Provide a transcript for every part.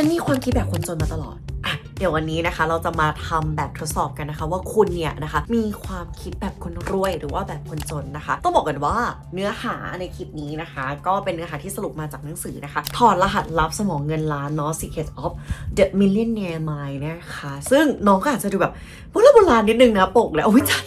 ฉันมีความคิดแบบคนจนมาตลอดอะเดี๋ยววันนี้นะคะ เราจะมาทำแบบทดสอบกันนะคะ ว่าคุณเนี่ยนะคะ มีความคิดแบบคนรวยหรือว่าแบบคนจนนะคะ ต้องบอกกันว่าเนื้อหาในคลิปนี้นะคะ ก็เป็นเนื้อหาที่สรุปมาจากหนังสือนะคะ ถอดรหัสลับสมองเงินล้านเนาะ Secret of the Millionaire Mind นะคะ ซึ่งน้องก็อาจจะดูแบบโบราณโบราณนิดนึงนะปกแล้วโอ้ยจัด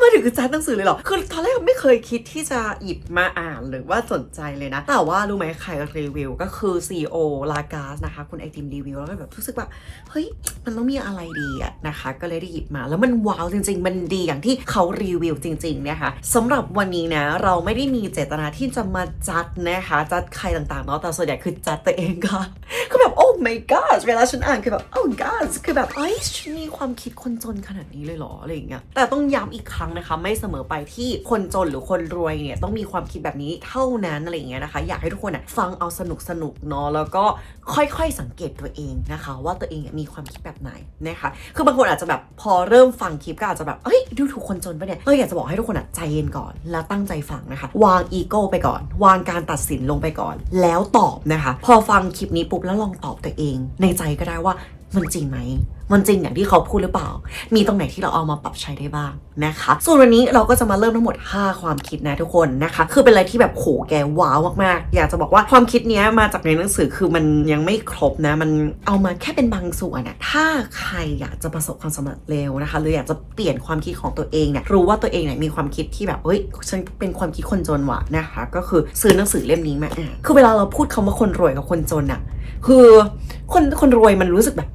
มาถึงคือจัดหนังสือเลยเหรอ คือตอนแรกไม่เคยคิดที่จะหยิบมาอ่านหรือว่าสนใจเลยนะ แต่ว่ารู้ไหมใครรีวิวก็คือ CEO ลากาสนะคะ คุณไอติมรีวิวแล้วก็แบบรู้สึกว่าเฮ้ย มันต้องมีอะไรดีอะนะคะ ก็เลยได้หยิบมา แล้วมันว้าวจริง ๆ มันดีอย่างที่เขารีวิวจริงๆนะคะสำหรับวันนี้นะ เราไม่ได้มีเจตนาที่จะมาจัดนะคะจัดใครต่างๆเนาะ แต่ส่วนใหญ่คือจัดตัวเองค่ะคือแบบโอ้ my god เวลาฉันอ่านคือแบบโอ้ god คือแบบเอ้ยฉันมีความคิดคนจนขนาดนี้เลยเหรออะไรอย่างเงี้ย แต่ต้องย้ำอีกครั้งนะคะ ไม่เสมอไปที่คนจนหรือคนรวยเนี่ยต้องมีความคิดแบบนี้เท่านั้นอะไรเงี้ยนะคะ อยากให้ทุกคนอะฟังเอาสนุกสนุกเนาะแล้วก็ค่อยๆสังเกตตัวเองนะคะ ว่าตัวเองมีความคิดแบบไหนนะคะคือบางคนอาจจะแบบพอเริ่มฟังคลิปก็อาจจะแบบเอ้ยดูถูกคนจนปะเนี่ยเอออยากจะบอกให้ทุกคนอะใจเย็นก่อน แล้วตั้งใจฟังนะคะ วางอีโก้ไปก่อน วางการตัดสินลงไปก่อน แล้วตอบนะคะ พอฟังคลิปนี้ปุ๊บแล้วลองตอบตัวเอง ในใจก็ได้ว่ามันจริงไหม มันจริงอย่างที่เขาพูดหรือเปล่า มีตรงไหนที่เราเอามาปรับใช้ได้บ้างนะคะ ส่วนวันนี้เราก็จะมาเริ่มทั้งหมด 5 ความคิดนะทุกคนนะคะ คือเป็นอะไรที่แบบโหแกว้าวมากๆ อยากจะบอกว่าความคิดนี้มาจากในหนังสือคือมันยังไม่ครบนะ มันเอามาแค่เป็นบางส่วนอะถ้าใครอยากจะประสบความสำเร็จเร็วนะคะ หรืออยากจะเปลี่ยนความคิดของตัวเองเนี่ยรู้ว่าตัวเองเนี่ยมีความคิดที่แบบเฮ้ยฉันเป็นความคิดคนจนว่ะนะคะ ก็คือซื้อหนังสือเล่มนี้มาอ่านคือเวลาเราพูดคำว่าคนรวยกับคนจนอะคือคนคนรวยมันรู้สึกแบบ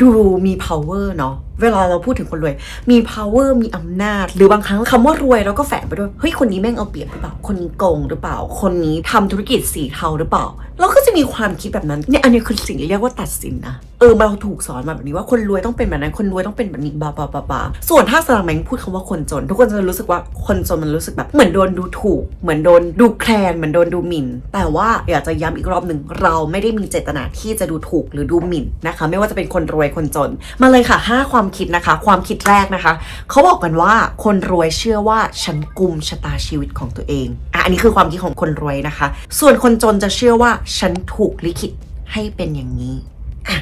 ดูมี power เนาะ เวลาเราพูดถึงคนรวย มี power มีอำนาจ หรือบางครั้งคำว่ารวยเราก็แฝงไปด้วย เฮ้ย คนนี้แม่งเอาเปรียบหรือเปล่า คนนี้โกงหรือเปล่า คนนี้ทำธุรกิจสีเทาหรือเปล่า เราก็จะมีความคิดแบบนั้น เนี่ย อันนี้คือสิ่งที่เรียกว่าตัดสินนะ เออ เราถูกสอนมาแบบนี้ว่าคนรวยต้องเป็นแบบนั้น คนรวยต้องเป็นแบบนี้บาบาบาบาส่วนถ้าสลาแมงพูดคำว่าคนจน ทุกคนจะรู้สึกว่าคนจนมันรู้สึกแบบ เหมือนโดนดูถูก เหมือนโดนดูแคลน เหมือนโดนดูหมิ่น แต่ว่าอยากจะย้ำอีกรอบหนึ่งเราไม่ได้มีเจตนาที่จะดูถูกหรือดูหมิ่นนะคะ ไม่ว่าจะเป็นคนรวยคนจน มาเลยค่ะ 5 ความคิดนะคะ ความคิดแรกนะคะเขาบอกกันว่าคนรวยเชื่อว่าฉันกุมชะตาชีวิตของตัวเองอะอันนี้คือความคิดของคนรวยนะคะ ส่วนคนจนจะเชื่อว่าฉันถูกลิขิตให้เป็นอย่างนี้อะ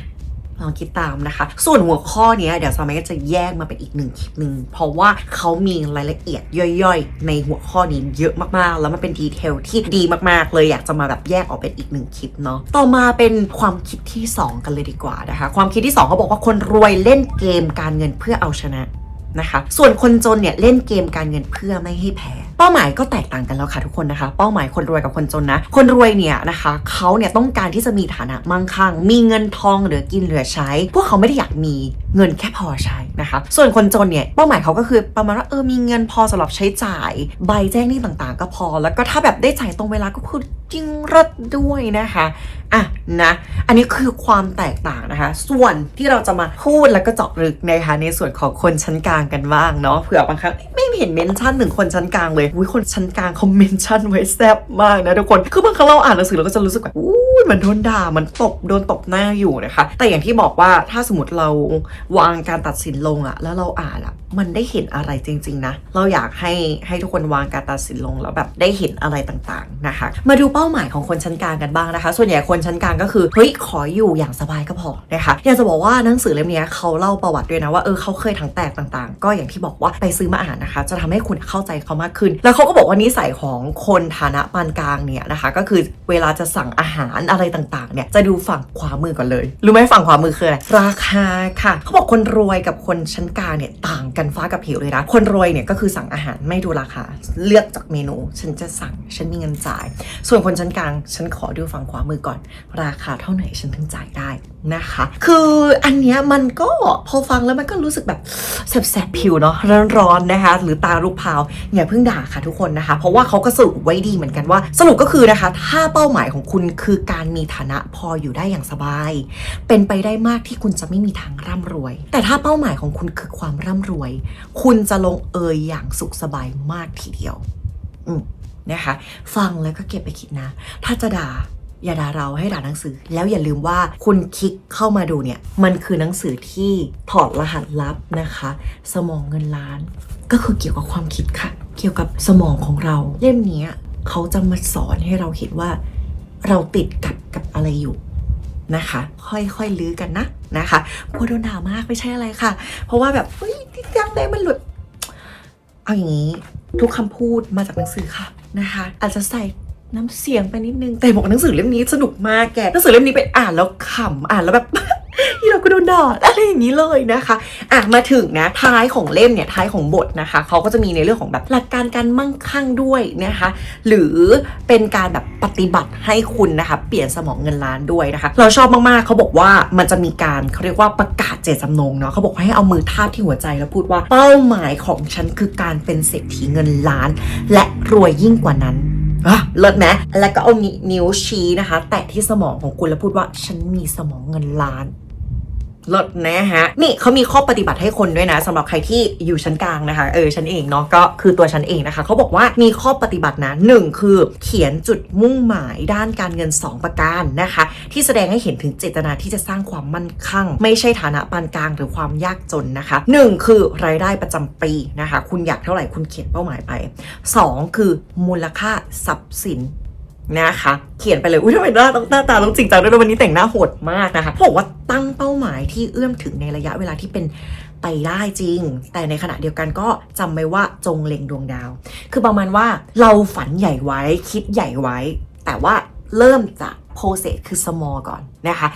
ลองคิดตามนะคะ ส่วนหัวข้อนี้เดี๋ยวซามัยก็จะแยกมาเป็นอีกหนึ่งคลิปหนึ่งเพราะว่าเขามีรายละเอียดย่อยๆ ในหัวข้อนี้เยอะมากๆ แล้วมันเป็นดีเทลที่ดีมากๆ เลยอยากจะมาแบบแยกออกเป็นอีกหนึ่งคลิปเนาะต่อมาเป็นความคิดที่ 2 กันเลยดีกว่านะคะ ความคิดที่ 2เขาบอกว่าคนรวยเล่นเกมการเงินเพื่อเอาชนะ นะคะ ส่วนคนจนเนี่ยเล่นเกมการเงินเพื่อไม่ให้แพ้ เป้าหมายก็แตกต่างกันแล้วค่ะทุกคนนะคะ เป้าหมายคนรวยกับคนจนนะ คนรวยเนี่ยนะคะเขาเนี่ยต้องการที่จะมีฐานะมั่งคั่ง มีเงินทองเหลือกินเหลือใช้ พวกเขาไม่ได้อยากมีเงินแค่พอใช้นะคะ ส่วนคนจนเนี่ยเป้าหมายเขาก็คือประมาณว่าเออมีเงินพอสำหรับใช้จ่าย ใบแจ้งหนี้ต่างๆ ก็พอ แล้วก็ถ้าแบบได้จ่ายตรงเวลาก็คือ ยิ่งเลิศด้วยนะคะอะนะอันนี้คือความแตกต่างนะคะ ส่วนที่เราจะมาพูดแล้วก็เจาะลึกนะคะในส่วนของคนชั้นกลางกันบ้างเนาะเผื่อบางครั้งไม่เห็นเมนชั่นถึงคนชั้นกลางเลยอุ้ยคนชั้นกลางเขาเมนชั่นไว้แซ่บมากนะทุกคนคือบางครั้งเราอ่านหนังสือเราก็จะรู้สึกแบบอู้มันโดนด่ามันตบโดนตบหน้าอยู่นะคะ แต่อย่างที่บอกว่าถ้าสมมติเราวางการตัดสินลงอะแล้วเราอ่านอะมันได้เห็นอะไรจริง ๆนะเราอยากให้ให้ทุกคนวางการตัดสินลงแล้วแบบได้เห็นอะไรต่างๆนะคะ มาดูเป้า้าหมายของคนชั้นกลางกันบ้างนะคะ ส่วนใหญ่คนชั้นกลางก็คือเฮ้ยขออยู่อย่างสบายก็พอนะคะอยากจะบอกว่าหนังสือเล่มนี้เขาเล่าประวัติด้วยนะว่าเออเขาเคยถังแตกต่างๆ ก็อย่างที่บอกว่าไปซื้อมาอ่านนะคะ จะทำให้คุณเข้าใจเขามากขึ้น แล้วเขาก็บอกว่านิสัยของคนฐานะปานกลางเนี่ยนะคะ ก็คือเวลาจะสั่งอาหารอะไรต่างๆเนี่ยจะดูฝั่งขวามือก่อนเลยรู้ไหมฝั่งขวามือคืออะไรราคาค่ะเขาบอกคนรวยกับคนชั้นกลางเนี่ยต่างกันฟ้ากับเหวเลยนะคนรวยเนี่ยก็คือสั่งอาหารไม่ดูราคา เลือกจากเมนู ฉันจะสั่งฉันมีเงินจ่าย ส่วนคนนชั้นกลาง ฉันขอดูฝั่งขวามือก่อน ราคาเท่าไหร่ฉันถึงจ่ายได้นะคะ คืออันเนี้ยมันก็พอฟังแล้วมันก็รู้สึกแบบแสบๆผิวเนาะร้อนๆนะคะ หรือตาลูกพาวอย่าเพิ่งด่าค่ะทุกคนนะคะ เพราะว่าเขาก็สรุปไว้ดีเหมือนกันว่า สรุปก็คือนะคะ ถ้าเป้าหมายของคุณคือการมีฐานะพออยู่ได้อย่างสบาย เป็นไปได้มากที่คุณจะไม่มีทางร่ำรวย แต่ถ้าเป้าหมายของคุณคือความร่ำรวย คุณจะลงเอยอย่างสุขสบายมากทีเดียว อืม นะคะ ฟังแล้วก็เก็บไปคิดนะ ถ้าจะด่าอย่าด่าเราให้ด่าหนังสือ แล้วอย่าลืมว่าคุณคลิกเข้ามาดูเนี่ย มันคือหนังสือที่ถอดรหัสลับนะคะ สมองเงินล้าน ก็คือเกี่ยวกับความคิดค่ะ เกี่ยวกับสมองของเรา เล่มนี้เขาจะมาสอนให้เราเห็นว่า เราติดกับกับอะไรอยู่นะคะ ค่อยๆลื้อกันนะนะคะกลัวโดนด่ามากไม่ใช่อะไรค่ะ เพราะว่าแบบเฮ้ยที่จังเลยมันหลุด เอาอย่างนี้ ทุกคำพูดมาจากหนังสือค่ะ นะคะ อาจจะใส่น้ำเสียงไปนิดนึง แต่บอกหนังสือเล่มนี้สนุกมากแกหนังสือเล่มนี้ไปอ่านแล้วขำอ่านแล้วแบบ ที่เราก็โดนด่าอะไรอย่างนี้เลยนะคะอะมาถึงนะท้ายของเล่มเนี่ยท้ายของบทนะคะเขาก็จะมีในเรื่องของแบบหลักการการมั่งคั่งด้วยนะคะ หรือเป็นการแบบปฏิบัติให้คุณนะคะ เปลี่ยนสมองเงินล้านด้วยนะคะ เราชอบมากๆเขาบอกว่ามันจะมีการเขาเรียกว่าประกาศเจตจำนงเนาะเขาบอกให้เอามือทาบที่หัวใจแล้วพูดว่าเป้าหมายของฉันคือการเป็นเศรษฐีเงินล้าน และรวยยิ่งกว่านั้นอะเลิศไหมแล้วก็เอานิ้วชี้นะคะ แตะที่สมองของคุณแล้วพูดว่าฉันมีสมองเงินล้าน ลดนะฮะ นี่เขามีข้อปฏิบัติให้คนด้วยนะสำหรับใครที่อยู่ชั้นกลางนะคะ เออฉันเองเนาะก็คือตัวฉันเองนะคะเขาบอกว่ามีข้อปฏิบัตินะหนึ่งคือเขียนจุดมุ่งหมายด้านการเงิน 2 ประการนะคะ ที่แสดงให้เห็นถึงเจตนาที่จะสร้างความมั่นคงไม่ใช่ฐานะปานกลางหรือความยากจนนะคะหนึ่งคือรายได้ประจำปีนะคะ คุณอยากเท่าไหร่คุณเขียนเป้าหมายไปสองคือมูลค่าทรัพย์สิน นะคะ เขียนไปเลย อุ้ยทำไมหน้าต้องหน้าตาต้องจริงจังด้วยวันนี้แต่งหน้าโหดมากนะคะบอกว่าตั้งเป้าหมายที่เอื้อมถึงในระยะเวลาที่เป็นไปได้จริง แต่ในขณะเดียวกันก็จำไว้ว่าจงเล็งดวงดาว คือประมาณว่าเราฝันใหญ่ไว้คิดใหญ่ไว้ แต่ว่าเริ่มจากโปรเซสคือ small ก่อนนะคะ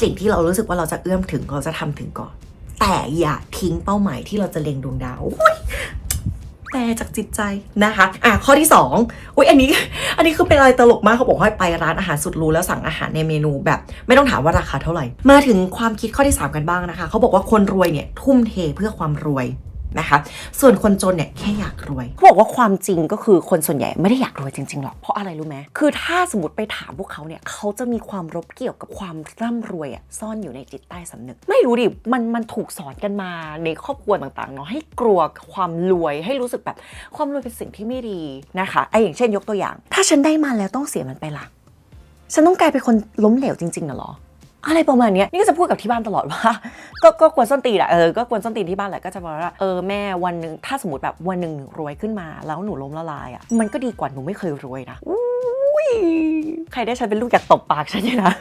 สิ่งที่เรารู้สึกว่าเราจะเอื้อมถึงเราจะทำถึงก่อน แต่อย่าทิ้งเป้าหมายที่เราจะเล็งดวงดาว แปลจากจิตใจนะคะ อะข้อที่สองอุ้ยอันนี้ อันนี้คือเป็นอะไรตลกมากเขาบอกให้ไปร้านอาหารสุดรู้แล้วสั่งอาหารในเมนูแบบ ไม่ต้องถามว่าราคาเท่าไหร่ มาถึงความคิดข้อที่ 3 กันบ้างนะคะ เขาบอกว่าคนรวยเนี่ยทุ่มเทเพื่อความรวย นะคะ ส่วนคนจนเนี่ยแค่อยากรวยเขาบอกว่าความจริงก็คือคนส่วนใหญ่ไม่ได้อยากรวยจริงๆหรอกเพราะอะไรรู้ไหมคือถ้าสมมติไปถามพวกเขาเนี่ยเขาจะมีความรบเกี่ยวกับความร่ำรวยอะซ่อนอยู่ในจิตใต้สำนึก ไม่รู้ดิมันมันถูกสอนกันมาในครอบครัวต่างๆเนาะให้กลัวความรวยให้รู้สึกแบบความรวยเป็นสิ่งที่ไม่ดีนะคะไออย่างเช่นยกตัวอย่าง ถ้าฉันได้มาแล้วต้องเสียมันไปละฉันต้องกลายเป็นคนล้มเหลวจริงๆนะเหรอ อะไรประมาณเนี้ยนี่ก็จะพูดกับที่บ้านตลอดว่าก็ก็กวนส้นตีนอะเออก็กวนส้นตีนที่บ้านแหละก็จะบอกว่าเออแม่วันหนึ่งถ้าสมมติแบบวันหนึ่งหนูรวยขึ้นมา แล้วหนูล้มละลายอะมันก็ดีกว่าหนูไม่เคยรวยนะอุ้ยใครได้ฉันเป็นลูกอยากตบปากฉันเนี่ยนะ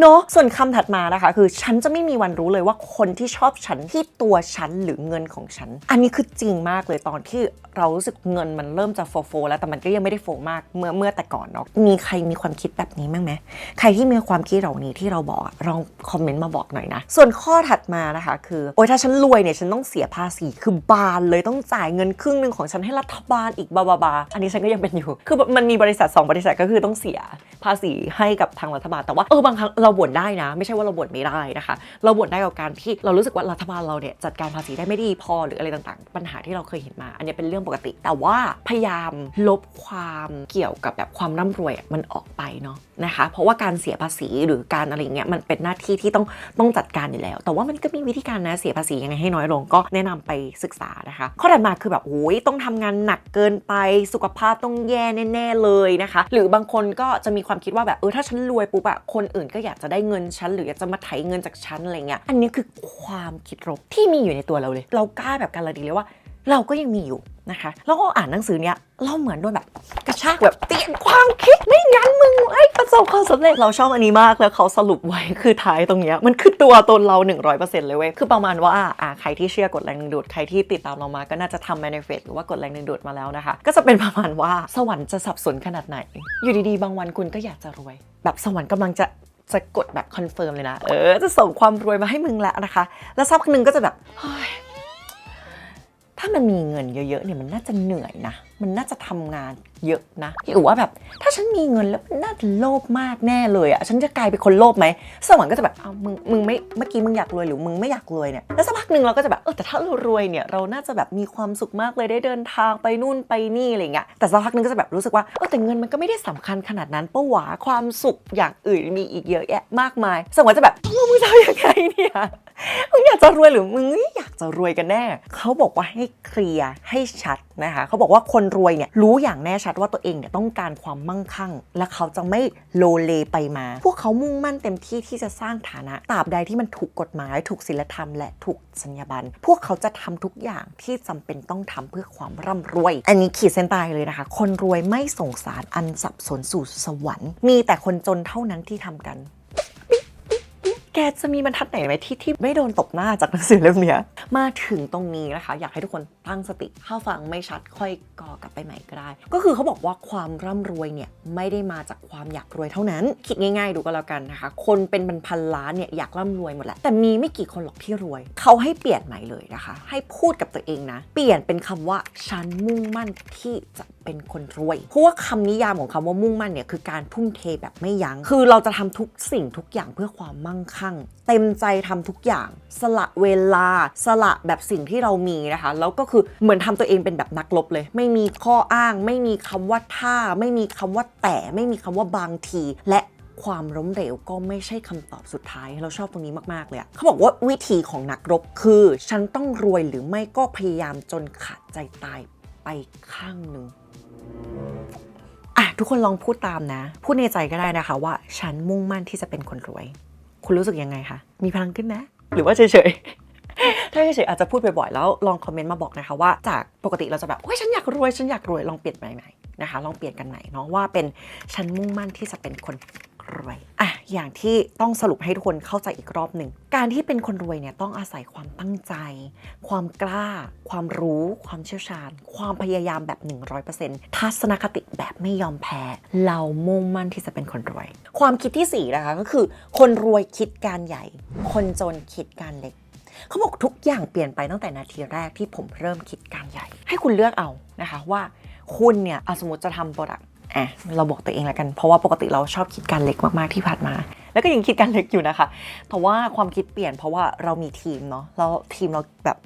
เนาะส่วนคำถัดมานะคะ คือฉันจะไม่มีวันรู้เลยว่าคนที่ชอบฉันที่ตัวฉันหรือเงินของฉัน อันนี้คือจริงมากเลยตอนที่เรารู้สึกเงินมันเริ่มจะโฟโฟแล้วแต่มันก็ยังไม่ได้โฟมากเมื่อเมื่อแต่ก่อนเนาะมีใครมีความคิดแบบนี้บ้างไหมใครที่มีความคิดเหล่านี้ที่เราบอกลองคอมเมนต์มาบอกหน่อยนะ ส่วนข้อถัดมานะคะคือโอ้ยถ้าฉันรวยเนี่ยฉันต้องเสียภาษีคือบานเลยต้องจ่ายเงินครึ่งหนึ่งของฉันให้รัฐบาลอีกบาบาบาอันนี้ฉันก็ยังเป็นอยู่ คือมันมีบริษัทสองบริษัทก็คือต้องเสียภาษีให้กับทางรัฐบาลแต่ว่าเออบางครั้งเราบ่นได้นะ ไม่ใช่ว่าเราบ่นไม่ได้นะคะ เราบ่นได้กับการที่เรารู้สึกว่ารัฐบาลเราเนี่ยจัดการภาษีได้ไม่ดีพอหรืออะไรต่างๆ ปัญหาที่เราเคยเห็นมา อันนี้เป็นเรื่องปกติ แต่ว่าพยายามลบความเกี่ยวกับแบบความร่ำรวยมันออกไปเนาะนะคะ เพราะว่าการเสียภาษีหรือการอะไรเงี้ยมันเป็นหน้าที่ที่ต้องต้องจัดการอยู่แล้ว แต่ว่ามันก็มีวิธีการนะเสียภาษียังไงให้น้อยลงก็แนะนำไปศึกษานะคะ ข้อถัดมาคือแบบโอ้ยต้องทำงานหนักเกินไปสุขภาพต้องแย่แน่ ๆเลยนะคะ หรือบางคนก็จะมีความคิดว่าแบบเออถ้าฉันรวยปุ๊บอะคนอื่นก็อยากจะได้เงินฉันหรืออยากจะมาไถเงินจากฉันอะไรเงี้ยอันนี้คือความคิดลบที่มีอยู่ในตัวเราเลย เรากล้าแบบการันตีเลยว่า เราก็ยังมีอยู่นะคะ แล้วก็อ่านหนังสือเนี้ยเราเหมือนโดนแบบกระชากแบบเตียนความคิดไม่งั้นมึงไอ้ประสบความสำเร็จเราชอบอันนี้มากแล้วเขาสรุปไว้คือท้ายตรงเนี้ยมันคือตัวตนเรา 100%เลยเว้ยคือประมาณว่าอ่าใครที่เชื่อกฎแรงดึงดูดใครที่ติดตามเรามาก็น่าจะทำ manifest หรือว่ากฎแรงดึงดูดมาแล้วนะคะ ก็จะเป็นประมาณว่าสวรรค์จะสับสนขนาดไหน อยู่ดีๆ บางวันคุณก็อยากจะรวย แบบสวรรค์กำลังจะ จะกดแบบคอนเฟิร์มเลยนะ เออ จะส่งความรวยมาให้มึงแล้วนะคะ แล้วสักพักหนึ่งก็จะแบบเฮ้ย ถ้ามันมีเงินเยอะๆเนี่ยมันน่าจะเหนื่อยนะ มันน่าจะทำงานเยอะนะหรือว่าแบบ ถ้าฉันมีเงินแล้วมันน่าจะโลภมากแน่เลยอะฉันจะกลายเป็นคนโลภไหมสวรรค์ก็จะแบบเอามึงมึงไม่เมื่อกี้มึงอยากรวยหรือมึงไม่อยากรวยเนี่ยแล้วสักพักหนึ่งเราก็จะแบบเออแต่ถ้าเรารวยเนี่ยเราน่าจะแบบมีความสุขมากเลยได้เดินทางไปนู่นไปนี่อะไรเงี้ยแต่สักพักหนึ่งก็จะแบบรู้สึกว่าเออแต่เงินมันก็ไม่ได้สำคัญขนาดนั้นปะหวาความสุขอย่างอื่นมีอีกเยอะแยะมากมายสวรรค์จะแบบมึงมึงจะเอายังไงเนี่ย มึงอยากจะรวยหรือมึงไม่อยากจะรวยกันแน่ เขาบอกว่าให้เคลียร์ให้ชัดนะคะ เขาบอกว่าคนรวยเนี่ยรู้อย่างแน่ชัดว่าตัวเองเนี่ยต้องการความมั่งคั่ง และเขาจะไม่โลเลไปมา พวกเขามุ่งมั่นเต็มที่ที่จะสร้างฐานะตราบใดที่มันถูกกฎหมาย ถูกศีลธรรมและถูกสัญญาบันพวกเขาจะทำทุกอย่างที่จำเป็นต้องทำเพื่อความร่ำรวย อันนี้ขีดเส้นใต้เลยนะคะ คนรวยไม่ส่งสารอันสับสนสู่สวรรค์ มีแต่คนจนเท่านั้นที่ทำกัน แกจะมีบรรทัดไหนไหมที่ที่ไม่โดนตบหน้าจากหนังสือเล่มนี้มาถึงตรงนี้นะคะ อยากให้ทุกคนตั้งสติถ้าฟังไม่ชัดค่อยกอกลับไปใหม่ก็ได้ ก็คือเขาบอกว่าความร่ำรวยเนี่ยไม่ได้มาจากความอยากรวยเท่านั้น คิดง่าย ๆ ดูก็แล้วกันนะคะ คนเป็นบรรพันล้านเนี่ยอยากร่ำรวยหมดแหละแต่มีไม่กี่คนหรอกที่รวย เขาให้เปลี่ยนใหม่เลยนะคะ ให้พูดกับตัวเองนะ เปลี่ยนเป็นคำว่าฉันมุ่งมั่นที่จะเป็นคนรวย เพราะว่าคำนิยามของคำว่ามุ่งมั่นเนี่ยคือการทุ่มเทแบบไม่ยัง้ง คือเราจะทำทุกสิ่งทุกอย่างเพื่อความมั่งคั่ง เต็มใจทำทุกอย่าง สละเวลา สละแบบสิ่งที่เรามีนะคะ แล้วก็คือเหมือนทำตัวเองเป็นแบบนักลบเลย ไม่มีข้ออ้าง ไม่มีคำว่าถ้า ไม่มีคำว่าแต่ไม่มีคำว่าบางที และความล้มเหลวก็ไม่ใช่คำตอบสุดท้าย เราชอบตรงนี้มาก ๆ เลยเขาบอกว่าวิธีของนักรบคือ ฉันต้องรวยหรือไม่ก็พยายามจนขาดใจตายไปข้างหนึ่ง อะทุกคนลองพูดตามนะ พูดในใจก็ได้นะคะว่า ฉันมุ่งมั่นที่จะเป็นคนรวย คุณรู้สึกยังไงคะ มีพลังขึ้นนะ หรือว่าเฉยถ้าเฉยๆอาจจะพูดบ่อยๆแล้วลองคอมเมนต์มาบอกนะคะว่าจากปกติเราจะแบบโอ้ยฉันอยากรวยฉันอยากรวยลองเปลี่ยนใหม่ๆนะคะ ลองเปลี่ยนกันใหม่เนาะว่าเป็นฉันมุ่งมั่นที่จะเป็นคน รวยอะอย่างที่ต้องสรุปให้ทุกคนเข้าใจอีกรอบหนึ่ง การที่เป็นคนรวยเนี่ยต้องอาศัยความตั้งใจ ความกล้า ความรู้ ความเชี่ยวชาญ ความพยายามแบบ 100%ทัศนคติแบบไม่ยอมแพ้ เรามุ่งมั่นที่จะเป็นคนรวย ความคิดที่สี่นะคะก็คือ คนรวยคิดการใหญ่ คนจนคิดการเล็กเขาบอกทุกอย่างเปลี่ยนไปตั้งแต่นาทีแรกที่ผมเริ่มคิดการใหญ่ ให้คุณเลือกเอานะคะว่าคุณเนี่ยสมมติจะทำโปรดักต อะเราบอกตัวเองแล้วกัน เพราะว่าปกติเราชอบคิดการเล็กมากๆที่ผ่านมา แล้วก็ยังคิดการเล็กอยู่นะคะ แต่ว่าความคิดเปลี่ยนเพราะว่าเรามีทีมเนาะแล้วทีมเราแบบ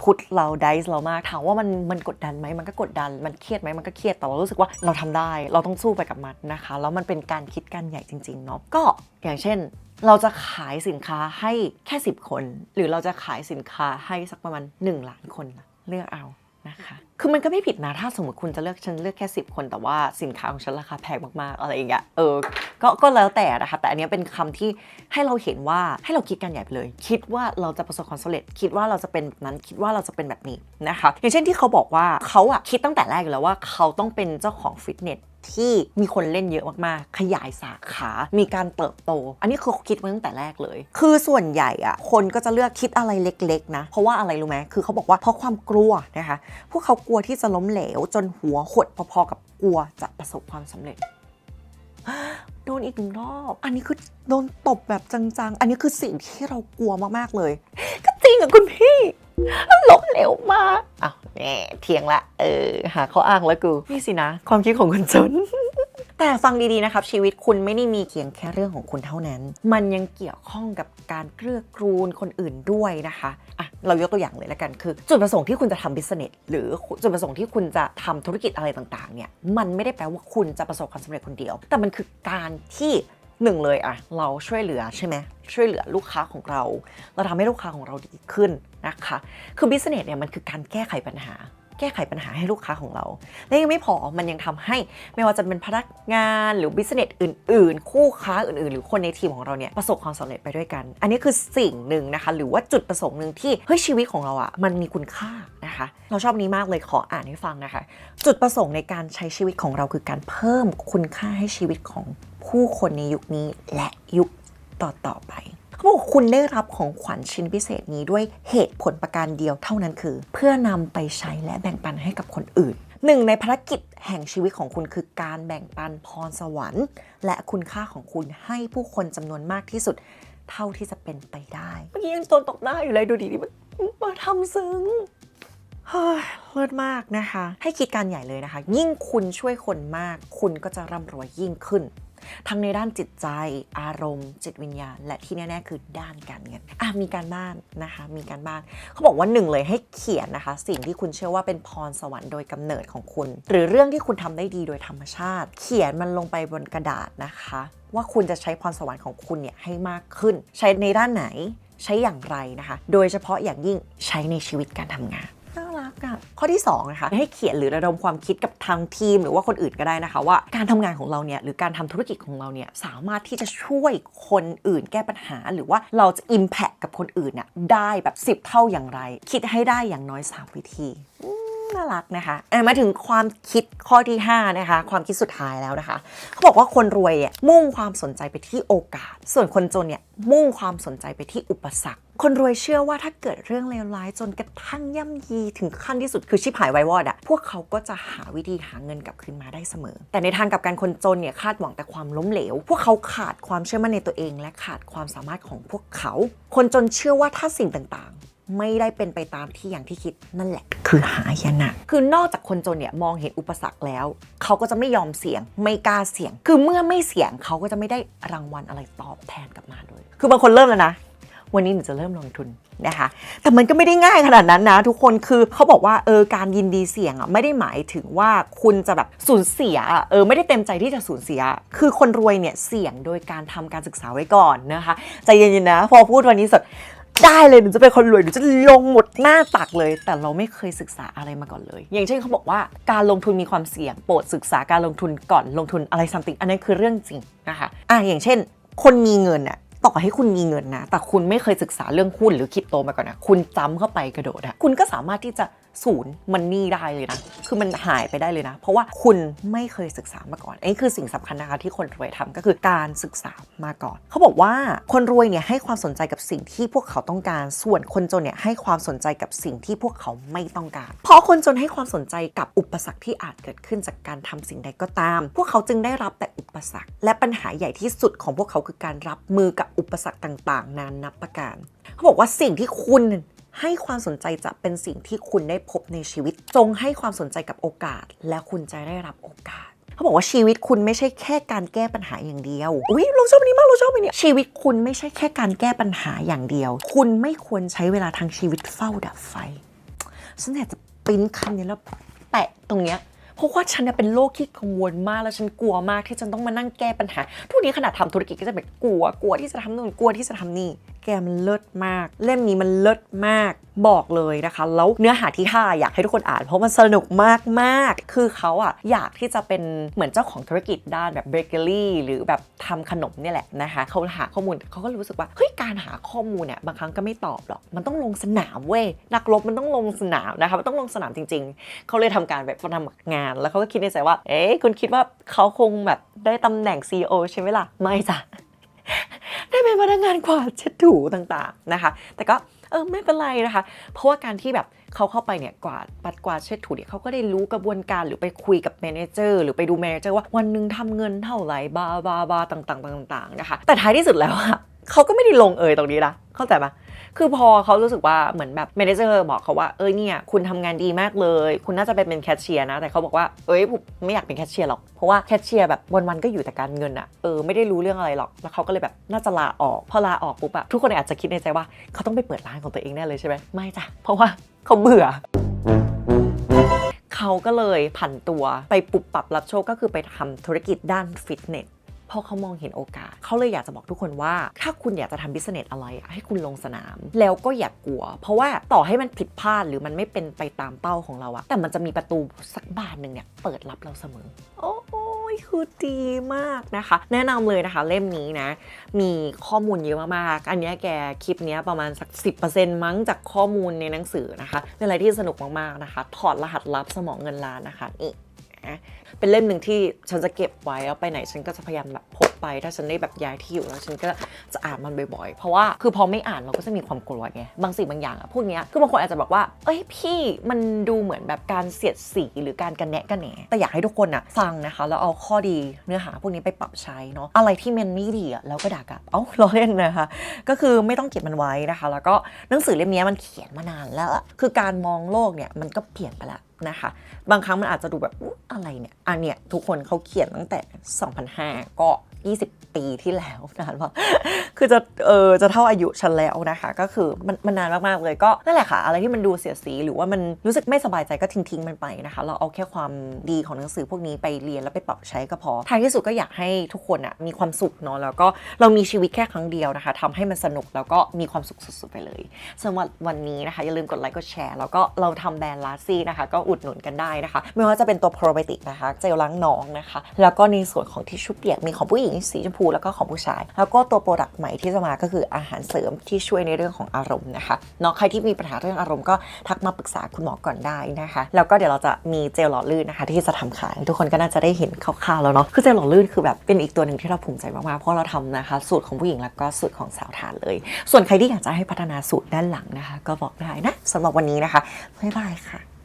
พุทเราไดส์เรามากถามว่ามันมันกดดันไหมมันก็กดดันมันเครียดไหมมันก็เครียดแต่เรารู้สึกว่าเราทำได้ เราต้องสู้ไปกับมันนะคะ แล้วมันเป็นการคิดการใหญ่จริงๆเนาะก็อย่างเช่น เราจะขายสินค้าให้แค่ 10 คน หรือเราจะขายสินค้าให้สักประมาณ 1 ล้านคนเลือกเอา นะคะ คือมันก็ไม่ผิดนะ ถ้าสมมติคุณจะเลือกฉันเลือกแค่ 10 คน แต่ว่าสินค้าของฉันราคาแพงมากๆ อะไรอย่างเงี้ย เออ ก็ก็แล้วแต่นะคะ แต่อันนี้เป็นคำที่ให้เราเห็นว่าให้เราคิดกันใหญ่ไปเลย คิดว่าเราจะประสบความสำเร็จ คิดว่าเราจะเป็นแบบนั้น คิดว่าเราจะเป็นแบบนี้นะคะ อย่างเช่นที่เขาบอกว่าเขาอะคิดตั้งแต่แรกอยู่แล้วว่าเขาต้องเป็นเจ้าของฟิตเนส ที่มีคนเล่นเยอะมากๆ ขยายสาขา มีการเติบโต อันนี้คือเขาคิดมาตั้งแต่แรกเลย คือส่วนใหญ่อะคนก็จะเลือกคิดอะไรเล็กๆนะ เพราะว่าอะไรรู้ไหมคือเขาบอกว่าเพราะความกลัวนะคะ พวกเขากลัวที่จะล้มเหลว จนหัวหดพอๆกับกลัวจะประสบความสำเร็จโดนอีกหนึ่งรอบ อันนี้คือโดนตบแบบจังๆ อันนี้คือสิ่งที่เรากลัวมากๆเลย ก็จริงอะคุณพี่ ล้มเหลวมากอ้าวแหมเถียงละ เออ หาข้ออ้างแล้วกู นี่สินะ ความคิดของคนจน แต่ฟังดีๆนะครับ ชีวิตคุณไม่ได้มีเพียงแค่เรื่องของคุณเท่านั้น มันยังเกี่ยวข้องกับการเกลื้อกูลคนอื่นด้วยนะคะอะเรายกตัวอย่างเลยละกันคือ จุดประสงค์ที่คุณจะทำบิสเนสหรือจุดประสงค์ที่คุณจะทำธุรกิจอะไรต่างๆเนี่ยมันไม่ได้แปลว่าคุณจะประสบความสำเร็จคนเดียว แต่มันคือการที่ หนึ่งเลยอะเราช่วยเหลือใช่ไหมช่วยเหลือลูกค้าของเรา เราทำให้ลูกค้าของเราดีขึ้นนะคะ คือบิสเนสเนี่ยมันคือการแก้ไขปัญหา แก้ไขปัญหาให้ลูกค้าของเราและยังไม่พอมันยังทำให้ไม่ว่าจะเป็นพนักงานหรือบิสเนสอื่น ๆ คู่ค้าอื่น ๆ หรือคนในทีมของเราเนี่ยประสบความสำเร็จไปด้วยกัน อันนี้คือสิ่งหนึ่งนะคะ หรือว่าจุดประสงค์หนึ่งที่เฮ้ยชีวิตของเราอะ่ะมันมีคุณค่านะคะ เราชอบนี้มากเลยขออ่านให้ฟังนะคะ จุดประสงค์ในการใช้ชีวิตของเราคือการเพิ่มคุณค่าให้ชีวิตของ ผู้คนในยุคนี้และยุคต่อๆไปเขาบอกว่าคุณได้รับของขวัญชิ้นพิเศษนี้ด้วยเหตุผลประการเดียวเท่านั้นคือ เพื่อนำไปใช้และแบ่งปันให้กับคนอื่นหนึ่งในภารกิจแห่งชีวิตของคุณคือการแบ่งปันพรสวรรค์ และคุณค่าของคุณให้ผู้คนจำนวนมากที่สุดเท่าที่จะเป็นไปได้ เมื่อกี้ยังโดนตกหน้าอยู่เลยดูดินี่มันมาทำซึ้งเฮ้ยเลิศมากนะคะ ให้คิดการใหญ่เลยนะคะ ยิ่งคุณช่วยคนมาก คุณก็จะร่ำรวยยิ่งขึ้น ทั้งในด้านจิตใจ อารมณ์ จิตวิญญาณ และที่แน่ๆคือด้านการเงินอะมีการบ้านนะคะ มีการบ้านเขาบอกว่าหนึ่งเลยให้เขียนนะคะ สิ่งที่คุณเชื่อว่าเป็นพรสวรรค์โดยกำเนิดของคุณ หรือเรื่องที่คุณทำได้ดีโดยธรรมชาติ เขียนมันลงไปบนกระดาษนะคะ ว่าคุณจะใช้พรสวรรค์ของคุณเนี่ยให้มากขึ้น ใช้ในด้านไหนใช้อย่างไรนะคะ โดยเฉพาะอย่างยิ่งใช้ในชีวิตการทำงาน กอะข้อที่2นะคะให้เขียนหรือระดมความคิดกับทางทีม หรือว่าคนอื่นก็ได้นะคะว่าการทำงานของเราเนี่ยหรือการทำธุรกิจของเราเนี่ยสามารถที่จะช่วยคนอื่นแก้ปัญหา หรือว่าเราจะ Impact กับคนอื่นน่ะได้แบบ 10 เท่าอย่างไร คิดให้ได้อย่างน้อย 3 วิธีน่ารักนะคะมาถึงความคิดข้อที่ห้านะคะ ความคิดสุดท้ายแล้วนะคะ เขาบอกว่าคนรวยมุ่งความสนใจไปที่โอกาส ส่วนคนจนเนี่ยมุ่งความสนใจไปที่อุปสรรค คนรวยเชื่อว่าถ้าเกิดเรื่องเลวร้ายจนกระทั่งย่ำยีถึงขั้นที่สุดคือชิบหายไวายวอดอะพวกเขาก็จะหาวิธีหาเงินกลับคืนมาได้เสมอ แต่ในทางกับการคนจนเนี่ยคาดหวังแต่ความล้มเหลว พวกเขาขาดความเชื่อมั่นในตัวเอง และขาดความสามารถของพวกเขา คนจนเชื่อว่าถ้าสิ่งต่างๆไม่ได้เป็นไปตามที่อย่างที่คิดนั่นแหละ คือหายนะคือนอกจากคนจนเนี่ยมองเห็นอุปสรรคแล้ว เขาก็จะไม่ยอมเสี่ยง ไม่กล้าเสี่ยง คือเมื่อไม่เสี่ยงเขาก็จะไม่ได้รางวัลอะไรตอบแทนกลับมาเลย คือบางคนเริ่มแล้วนะ วันนี้หนูจะเริ่มลงทุนนะคะ แต่มันก็ไม่ได้ง่ายขนาดนั้นนะ ทุกคนคือเขาบอกว่าเออการยินดีเสี่ยงอะไม่ได้หมายถึงว่าคุณจะแบบสูญเสียอะเออไม่ได้เต็มใจที่จะสูญเสีย คือคนรวยเนี่ยเสี่ยงโดยการทำการศึกษาไว้ก่อนนะคะใจเย็นๆนะ พอพูดวันนี้สดได้เลยหนูจะเป็นคนรวยหนูจะลงหมดหน้าตักเลย แต่เราไม่เคยศึกษาอะไรมาก่อนเลย อย่างเช่นเขาบอกว่าการลงทุนมีความเสี่ยงโปรดศึกษาการลงทุนก่อนลงทุนอะไรซัมติงอันนั้นคือเรื่องจริงนะคะอะอย่างเช่น คนมีเงินอะ ต่อให้คุณมีเงินนะ แต่คุณไม่เคยศึกษาเรื่องหุ้นหรือคริปโตมาก่อนนะ คุณจำเข้าไปกระโดดอะคุณก็สามารถที่จะศูนย์มันนี่ได้เลยนะ คือมันหายไปได้เลยนะ เพราะว่าคุณไม่เคยศึกษามาก่อน อันนี้คือสิ่งสำคัญนะคะที่คนรวยทำก็คือการศึกษามาก่อน เขาบอกว่าคนรวยเนี่ยให้ความสนใจกับสิ่งที่พวกเขาต้องการ ส่วนคนจนเนี่ยให้ความสนใจกับสิ่งที่พวกเขาไม่ต้องการ เพราะคนจนให้ความสนใจกับอุปสรรคที่อาจเกิดขึ้นจากการทำสิ่งใดก็ตาม พวกเขาจึงได้รับแต่อุปสรรค และปัญหาใหญ่ที่สุดของพวกเขาคือการรับมือกับอุปสรรคต่างๆ นานนับประการ เขาบอกว่าสิ่งที่คุณให้ความสนใจจะเป็นสิ่งที่คุณได้พบในชีวิต จงให้ความสนใจกับโอกาส และคุณจะได้รับโอกาส เขาบอกว่าชีวิตคุณไม่ใช่แค่การแก้ปัญหาอย่างเดียว อุ้ยเราชอบอันนี้มากเราชอบอันนี้ชีวิตคุณไม่ใช่แค่การแก้ปัญหาอย่างเดียว คุณไม่ควรใช้เวลาทางชีวิตเฝ้าดับไฟฉันอยากจะปิ้นคำนี้แล้วแปะตรงเนี้ย เพราะว่าฉันเนี่ยเป็นโรคที่กังวลมากแล้วฉันกลัวมากที่ฉันต้องมานั่งแก้ปัญหา ทุกนี้ขนาดทำธุรกิจก็จะแบบกลัวกลัวที่จะทำนู่นกลัวที่จะทำนี่ แกมันเลิศมาก เล่มนี้มันเลิศมากบอกเลยนะคะ แล้วเนื้อหาที่5อยากให้ทุกคนอ่าน เพราะมันสนุกมากมากคือเขาอะอยากที่จะเป็นเหมือนเจ้าของธุรกิจด้านแบบเบเกอรี่หรือแบบทำขนมเนี่ยแหละนะคะเขาหาข้อมูลเขาก็รู้สึกว่าเฮ้ยการหาข้อมูลเนี่ยบางครั้งก็ไม่ตอบหรอกมันต้องลงสนามเว้ยนักรบมันต้องลงสนามนะคะมันต้องลงสนามจริง ๆเขาเลยทำการแบบทำงาน แล้วเขาก็คิดในใจว่า เอ๊ะคุณคิดว่าเขาคงแบบได้ตำแหน่ง CEO ใช่ไหมล่ะไม่จ้ะ ได้เป็นพนักงานกวาดเช็ดถูต่างๆนะคะ แต่ก็เออไม่เป็นไรนะคะ เพราะว่าการที่แบบเขาเข้าไปเนี่ยกวาดปัดกวาดเช็ดถูเนี่ยเขาก็ได้รู้กระบวนการหรือไปคุยกับแมนเจอร์หรือไปดูแมนเจอร์ว่าวันหนึ่งทำเงินเท่าไหร่บาบาบาต่างๆต่างๆนะคะ แต่ท้ายที่สุดแล้วอะ เขาก็ไม่ได้ลงเอยตรงนี้นะเข้าใจปะคือพอเขารู้สึกว่าเหมือนแบบเมเนเจอร์บอกเขาว่าเอ้ยเนี่ยคุณทำงานดีมากเลย คุณน่าจะไปเป็นแคชเชียร์นะ แต่เขาบอกว่าเอ้ยผมไม่อยากเป็นแคชเชียร์หรอก เพราะว่าแคชเชียร์แบบวันๆก็อยู่แต่การเงินอะเออไม่ได้รู้เรื่องอะไรหรอก แล้วเขาก็เลยแบบน่าจะลาออก พอลาออกปุ๊บอะทุกคนอาจจะคิดในใจว่าเขาต้องไปเปิดร้านของตัวเองแน่เลยใช่ไหมไม่จ้ะเพราะว่าเขาเบื่อเขาก็เลยผันตัวไปปุบปรับรับโชคก็คือไปทำธุรกิจด้านฟิตเนส เพราะเขามองเห็นโอกาส เขาเลยอยากจะบอกทุกคนว่า ถ้าคุณอยากจะทำบิสเนสอะไร ให้คุณลงสนาม แล้วก็อย่ากกลัว เพราะว่าต่อให้มันผิดพลาดหรือมันไม่เป็นไปตามเป้าของเราอะแต่มันจะมีประตูสักบานหนึ่งเนี่ยเปิดรับเราเสมอ โอ้ยคือดีมากนะคะ แนะนำเลยนะคะเล่มนี้นะ มีข้อมูลเยอะมากๆ อันนี้แกคลิปนี้ประมาณสัก 10%มั้งจากข้อมูลในหนังสือนะคะ เป็นอะไรที่สนุกมากๆนะคะ ถอดรหัสลับสมองเงินล้านนะคะนี่นะเป็นเล่มหนึ่งที่ฉันจะเก็บไว้เอาไปไหนฉันก็จะพยายามแบบพกไปถ้าฉันได้แบบย้ายที่อยู่แล้วฉันก็จะอ่านมันบ่อยๆ เพราะว่าคือพอไม่อ่านเราก็จะมีความกลัวไงบางสิ่งบางอย่างอะพวกเนี้ยคือบางคนอาจจะบอกว่า เอ้ยพี่มันดูเหมือนแบบการเสียดสีหรือการกันแนะกันแหนแต่อยากให้ทุกคนอะฟังนะคะแล้วเอาข้อดีเนื้อหาพวกนี้ไปปรับใช้เนาะอะไรที่มันไม่ดีอะเราก็ด่ากลับเอ้าเราเล่นนะคะ ก็คือไม่ต้องเก็บมันไว้นะคะ แล้วก็หนังสือเล่มนี้มันเขียนมานานแล้วคือการมองโลกเนี่ยมันก็เปลี่ยนไปแล้วนะคะ บางครั้งมันอาจจะดูแบบอุ๊ยอะไรเนี่ยอันเนี้ยทุกคนเขาเขียนตั้งแต่ 2005 ก็ 20 ปีที่แล้วนานว่าคือจะเออจะเท่าอายุฉันแล้วนะคะ ก็คือมันมันนานมากๆเลยก็นั่นแหละค่ะ อะไรที่มันดูเสียสี หรือว่ามันรู้สึกไม่สบายใจก็ทิ้งๆมันไปนะคะ เราเอาแค่ความดีของหนังสือพวกนี้ไปเรียนแล้วไปปรับใช้ก็พอท้ายที่สุดก็อยากให้ทุกคนอะมีความสุขเนาะแล้วก็เรามีชีวิตแค่ครั้งเดียวนะคะทำให้มันสนุกแล้วก็มีความสุขสุดๆไปเลยสำหรับวันนี้นะคะ อย่าลืมกดไลค์กดแชร์แล้วก็เราทำแบรนด์ลาซี่นะคะ ก็อุดหนุนกันได้นะคะ ไม่ว่าจะเป็นตัวโปรไบติกนะคะเจลล้างหนองนะคะ แล้วก็ในส่วนของทิชชู่เปียกมีของผู้หญิงสีชมพูผู้แล้วก็ของผู้ชาย แล้วก็ตัวโปรดักต์ใหม่ที่จะมาก็คืออาหารเสริมที่ช่วยในเรื่องของอารมณ์นะคะเนาะใครที่มีปัญหาเรื่องอารมณ์ก็ทักมาปรึกษาคุณหมอก่อนได้นะคะ แล้วก็เดี๋ยวเราจะมีเจลหล่อลื่นนะคะ ที่จะทำขาย ทุกคนก็น่าจะได้เห็นคร่าวๆแล้วเนาะคือเจลหล่อลื่นคือแบบเป็นอีกตัวหนึ่งที่เราภูมิใจมากๆเพราะเราทำนะคะ สูตรของผู้หญิงแล้วก็สูตรของสาวทานเลย ส่วนใครที่อยากจะให้พัฒนาสูตรด้านหลังนะคะ ก็บอกได้นะสำหรับวันนี้นะคะบ๊ายบายค่ะ